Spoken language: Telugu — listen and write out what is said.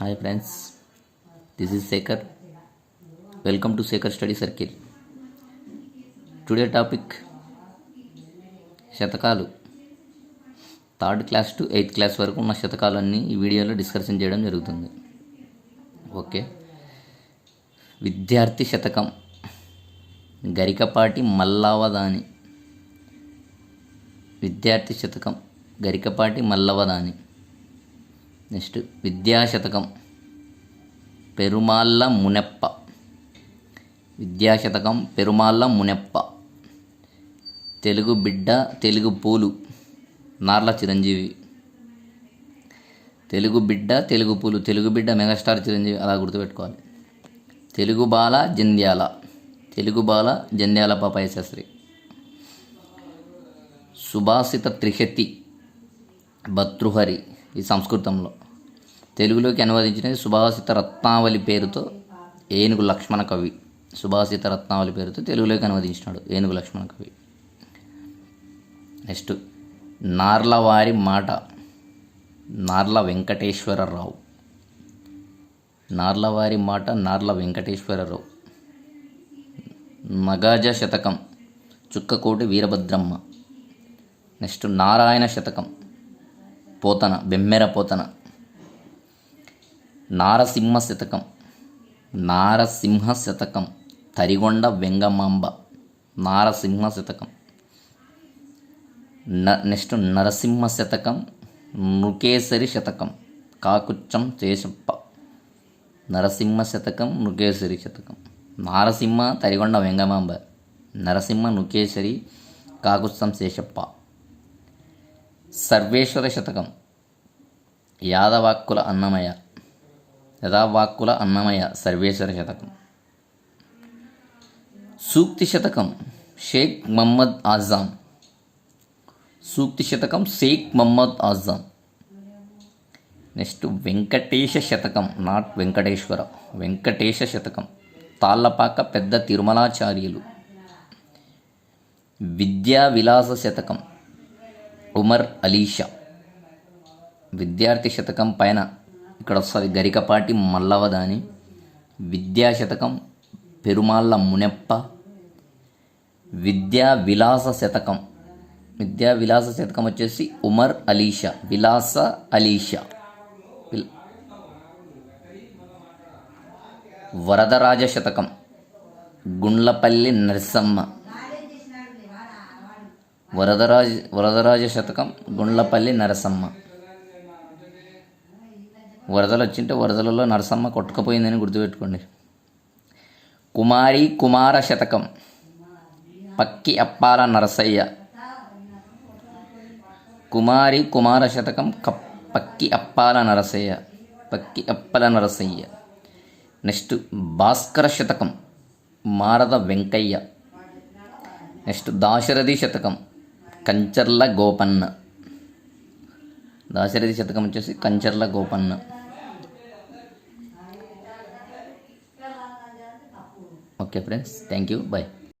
Hi friends this is Shekhar welcome to Shekhar study circle today topic శతకాలు. Third class to eighth class వరకు ఉన్న శతకాలన్నీ ఈ వీడియోలో డిస్కషన్ చేయడం జరుగుతుంది. ఓకే విద్యార్థి శతకం గరికపాటి మల్లవదాని విద్యార్థి శతకం గరికపాటి మల్లవదాని నెక్స్ట్ విద్యాశతకం. పెరుమాళ్ళ మునెప్ప. విద్యాశతకం పెరుమాళ్ళ మునెప్ప. తెలుగు బిడ్డ తెలుగు పూలు నార్ల చిరంజీవి. తెలుగు బిడ్డ తెలుగు పూలు తెలుగు బిడ్డ మెగాస్టార్ చిరంజీవి అలా గుర్తుపెట్టుకోవాలి. తెలుగు బాల జంధ్యాల. తెలుగు బాల జంధ్యాల పాపాయ శాస్త్రి. సుభాషిత త్రిశతి భర్తృహరి ఈ సంస్కృతంలో. తెలుగులోకి అనువదించినది సుభాషిత రత్నావళి పేరుతో ఏనుగు లక్ష్మణ కవి. సుభాషిత రత్నావళి పేరుతో తెలుగులోకి అనువదించినాడు ఏనుగు లక్ష్మణ కవి. నెక్స్ట్ నార్లవారి మాట నార్ల వెంకటేశ్వరరావు. నార్లవారి మాట నార్ల వెంకటేశ్వరరావు. నగాజ శతకం చుక్కకోటి వీరభద్రమ్మ. నెక్స్ట్ నారాయణ శతకం పోతన బెమ్మెర పోతన. నారసింహ శతకం నారసింహ శతకం తరిగొండ వెంగమాంబ నారసింహ శతకం. న నెక్స్ట్ నరసింహ శతకం నృకేసరి శతకం కాకుచ్చం శేషప్ప నరసింహ శతకం నృకేశ్వరి శతకం. నారసింహ తరిగొండ వెంగమాంబ నరసింహ నృకేశ్వరి కాకుత్సం శేషప్ప సర్వేశ్వర శతకం. యాదవాక్కుల అన్నమయ. యథావాక్కుల అన్నమయ సర్వేశ్వర శతకం. సూక్తి శతకం షేక్ మహమ్మద్ ఆజాం. సూక్తి శతకం షేక్ మహమ్మద్ ఆజాం. నెక్స్ట్ వెంకటేశ శతకం నాట్ వెంకటేశ్వర వెంకటేశ శతకం. తాళ్ళపాక పెద్ద తిరుమలాచార్యులు. విద్యా విలాస శతకం. ఉమర్ అలీషా విద్యార్థి శతకం పైన ఇక్కడ వస్తుంది గరికపాటి మల్లవదాని విద్యా శతకం పెరుమాళ్ళ మునెప్ప. విద్యా విలాస శతకం. విద్యా విలాస శతకం వచ్చేసి ఉమర్ అలీషా విలాస అలీషా వరదరాజ శతకం. గుండ్లపల్లి నరసమ్మ వరదరాజ వరదరాజ శతకం గుండ్లపల్లి నరసమ్మ. వరదలు వచ్చింటే వరదలలో నరసమ్మ కొట్టుకుపోయిందని గుర్తుపెట్టుకోండి. కుమారి కుమార శతకం పక్కి అప్పాల నరసయ్య. కుమారి కుమార శతకం కప్ పక్కి అప్పాల నరసయ్య పక్కి అప్పల నరసయ్య. నెక్స్ట్ భాస్కర శతకం మారద వెంకయ్య. నెక్స్ట్ దాశరథి శతకం కంచర్ల గోపన్న దాశరథి శతకం వచ్చేసి Kancharla Gopanna okay friends thank you bye.